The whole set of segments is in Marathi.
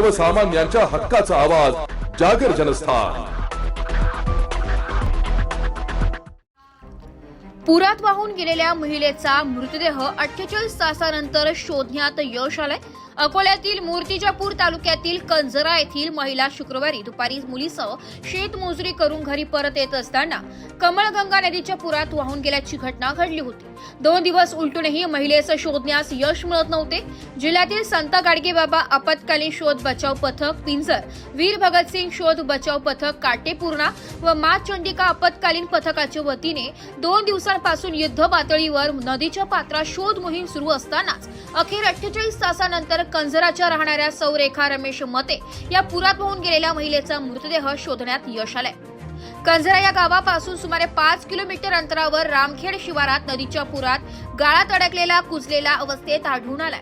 सर्वसामान्यांच्या हक्काचा आवाज जागर जनस्थान. पुरात वाहून गेलेल्या महिलेचा मृतदेह अठ्ठेचाळीस तासानंतर शोधण्यात यश आलंय. अकोल्यातील मूर्तिजापूर तालुक्यातील कंजरा येथील महिला शुक्रवारी दुपारी मुलीसह शेतमोजरी करून घरी परत येत असताना कमळगंगा नदीच्या पुरात वाहून गेल्याची घटना घडली होती. दोन दिवस उलटूनही महिलेचं शोधण्यास यश मिळत नव्हते. जिल्ह्यातील संत गाडगेबाबा आपत्कालीन शोध बचाव पथक पिंजर वीर भगतसिंग शोध बचाव पथक काटेपूर्णा व मा चंडिका आपत्कालीन पथकाच्या वतीने दोन दिवसांपासून युद्ध पातळीवर नदीच्या पात्रात शोध मोहीम सुरू असतानाच अखेर अठ्ठेचाळीस तासानंतर कंजराच्या राहणाऱ्या सौरेखा रमेश मते या पुरात वाहून गेलेल्या महिलेचा मृतदेह शोधण्यात यश आलंय. कंजरा या गावापासून सुमारे पाच किलोमीटर अंतरावर रामखेड शिवारात नदीच्या पुरात गाळात अडकलेला कुजलेला अवस्थेत आढळून आलाय.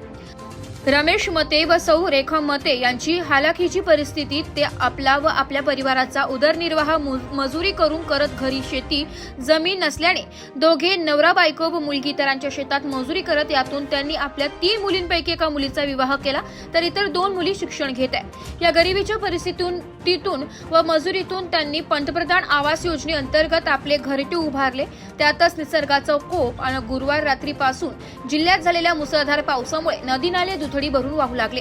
रमेश मते व सौ रेखा मते यांची हालाखीची परिस्थिती ते आपला व आपल्या परिवाराचा उदरनिर्वाह मजुरी करून करत घरी शेती जमीन नसल्याने दोघे नवरा बायको व मुलगी इतरांच्या शेतात मजुरी करत यातून त्यांनी आपल्या तीन मुलींपैकी एका मुलीचा विवाह केला तर इतर दोन मुली शिक्षण घेत आहे या गरिबीच्या परिस्थितीतून तिथून व मजुरीतून त्यांनी पंतप्रधान आवास योजनेअंतर्गत आपले घरटे उभारले. त्यातच निसर्गाचा कोप आणि गुरुवार रात्रीपासून जिल्ह्यात झालेल्या मुसळधार पावसामुळे नदी नाले दुथडी भरून वाहू लागले.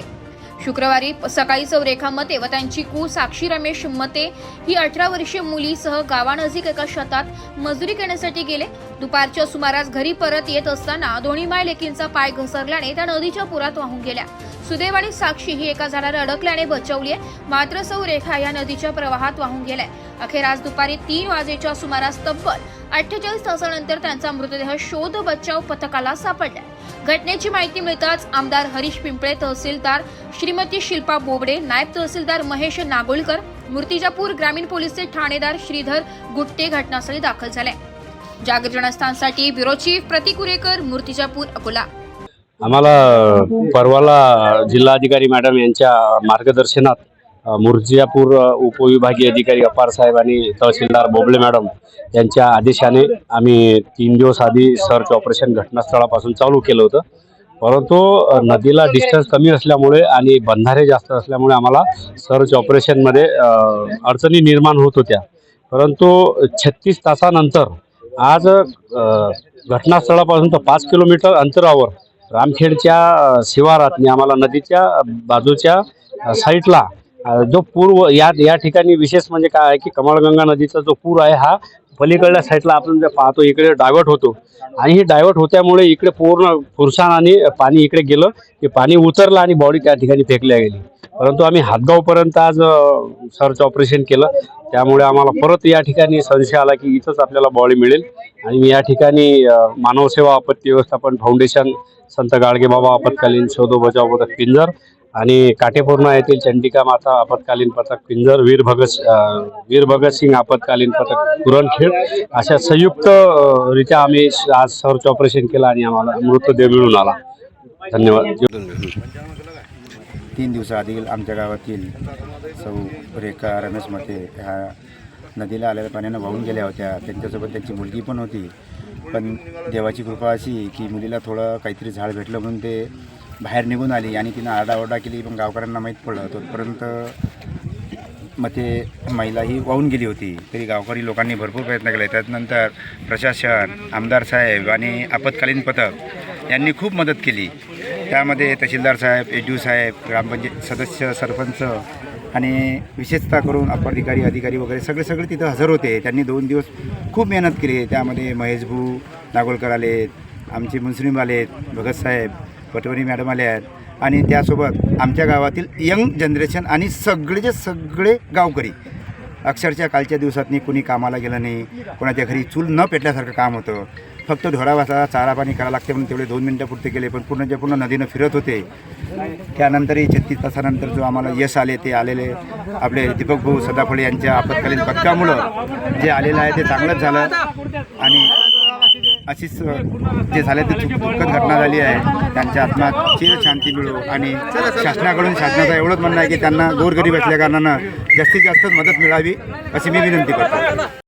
शुक्रवारी सकाळी चौरेखा मते व त्यांची कू साक्षी रमेश मते ही अठरा वर्षीय मुलीसह गावानजीक एका शेतात मजुरी करण्यासाठी गेले. दुपारच्या सुमारास घरी परत येत असताना दोन्ही माय लेकींचा पाय घसरल्याने त्या नदीच्या पुरात वाहून गेल्या. सुदैव आणि साक्षी ही एका झाडाला अडकल्याने बचावली आहे. मात्र सौरेखा या नदीच्या प्रवाहात वाहून गेल्या. अखेर आज दुपारी तीन वाजेच्या सुमारास तब्बल अठ्ठेचाळीस तासानंतर त्यांचा मृतदेह शोध बचाव पथकाला सापडला. घटनेची माहिती मिळताच आमदार हरीश पिंपळे तहसीलदार श्रीमती शिल्पा बोबडे नायब तहसीलदार महेश नागोलकर मूर्तिजापूर ग्रामीण पोलीसचे ठाणेदार श्रीधर गुट्टे घटनास्थळी दाखल झाले. जागरणस्थानसाठी ब्युरो चीफ प्रतिकुरेकर मूर्तिजापूर अकोला. आम्हाला परवाला जिल्हाधिकारी मॅडम यांच्या मार्गदर्शनात मुर्जियापूर उपविभागीय अधिकारी अपार साहेब आणि तहसीलदार बोबले मॅडम यांच्या आदेशाने आम्ही तीन दिवस आधी सर्च ऑपरेशन घटनास्थळापासून चालू केलं होतं. परंतु नदीला डिस्टन्स कमी असल्यामुळे आणि बंधारे जास्त असल्यामुळे आम्हाला सर्च ऑपरेशनमध्ये अडचणी निर्माण होत होत्या. परंतु छत्तीस तासानंतर आज घटनास्थळापासून तर पाच किलोमीटर अंतरावर रामखेडच्या शिवारातनी आम्हाला नदीच्या बाजूच्या साईटला जो पूर या या ठिकाणी विशेष म्हणजे काय आहे की कमळगंगा नदीचा जो पूर आहे हा पलीकडल्या साईडला आपण जे पाहतो इकडे डायव्हर्ट होतो. आणि ही डायव्हर्ट होत्यामुळे इकडे पूर्ण फुरसाण आणि पाणी इकडे गेलं ते पाणी उतरलं आणि बॉडी त्या ठिकाणी फेकल्या गेली. परंतु आम्ही हातगावपर्यंत आज सर्च ऑपरेशन केलं. त्यामुळे आम्हाला परत या ठिकाणी संशय आला की इथंच आपल्याला बॉडी मिळेल. आणि मी या ठिकाणी मानवसेवा आपत्ती व्यवस्थापन फाउंडेशन संत गाडगेबाबा आपत्कालीन शोधो बचाव पथक पिंजर आणि काटेपूर्णा येथील चंडिका माता आपत्कालीन पथक पिंजर वीर भगत वीर भगतसिंग आपत्कालीन पथक पुरणखेड. अशा संयुक्त आम्ही आज सर्च ऑपरेशन केलं आणि आम्हाला मृतदेह मिळून आला. धन्यवाद. तीन दिवसाआधी आमच्या गावातील सौ रेखा रमेश मते ह्या नदीला आलेल्या पाण्यानं वाहून गेल्या होत्या. त्यांच्यासोबत त्यांची मुलगी पण होती. पण देवाची कृपा अशी की मुलीला थोडं काहीतरी झाड भेटलं म्हणून ते बाहेर निघून आली आणि तिनं आरडाओरडा केली पण गावकऱ्यांना माहीत पडलं तोपर्यंत मग ते महिला ही वाहून गेली होती. तरी गावकरी लोकांनी भरपूर प्रयत्न केले. त्यानंतर प्रशासन आमदार साहेब आणि आपत्कालीन पथक यांनी खूप मदत केली. त्यामध्ये तहसीलदार साहेब एच डी साहेब ग्रामपंचायत सदस्य सरपंच आणि विशेषतः करून अपर अधिकारी अधिकारी वगैरे सगळे सगळे तिथं हजर होते. त्यांनी दोन दिवस खूप मेहनत केली. त्यामध्ये महेश भू नागोलकर आलेत आमचे मुस्लिम आलेत भगतसाहेब पटवणी मॅडम आल्या आहेत. आणि त्यासोबत आमच्या गावातील यंग जनरेशन आणि सगळेचे सगळे गावकरी अक्षरशः कालच्या दिवसातनी कुणी कामाला गेलं नाही कोणाच्या घरी चूल न पेटल्यासारखं काम होतं. फक्त ढोरावाचा चारा पाणी करावं लागते म्हणून तेवढे दोन मिनटं पुरते गेले पण पूर्णच्या पूर्ण नदीनं फिरत होते. त्यानंतरही छत्तीस तासानंतर जो आम्हाला यश आले ते आलेले आपले दीपक भाऊ सदाफळे यांच्या आपत्कालीन पथकामुळं जे आलेलं आहे ते चांगलंच झालं. आणि अशीच जे झाले ते दुःखद घटना झाली आहे. त्यांच्या आत्मा चिर शांती मिळो आणि शासनाकडून शासनाचं एवढंच म्हणणं आहे की त्यांना गोरगरीब असल्या कारणानं जास्तीत जास्त मदत मिळावी अशी मी विनंती करतो.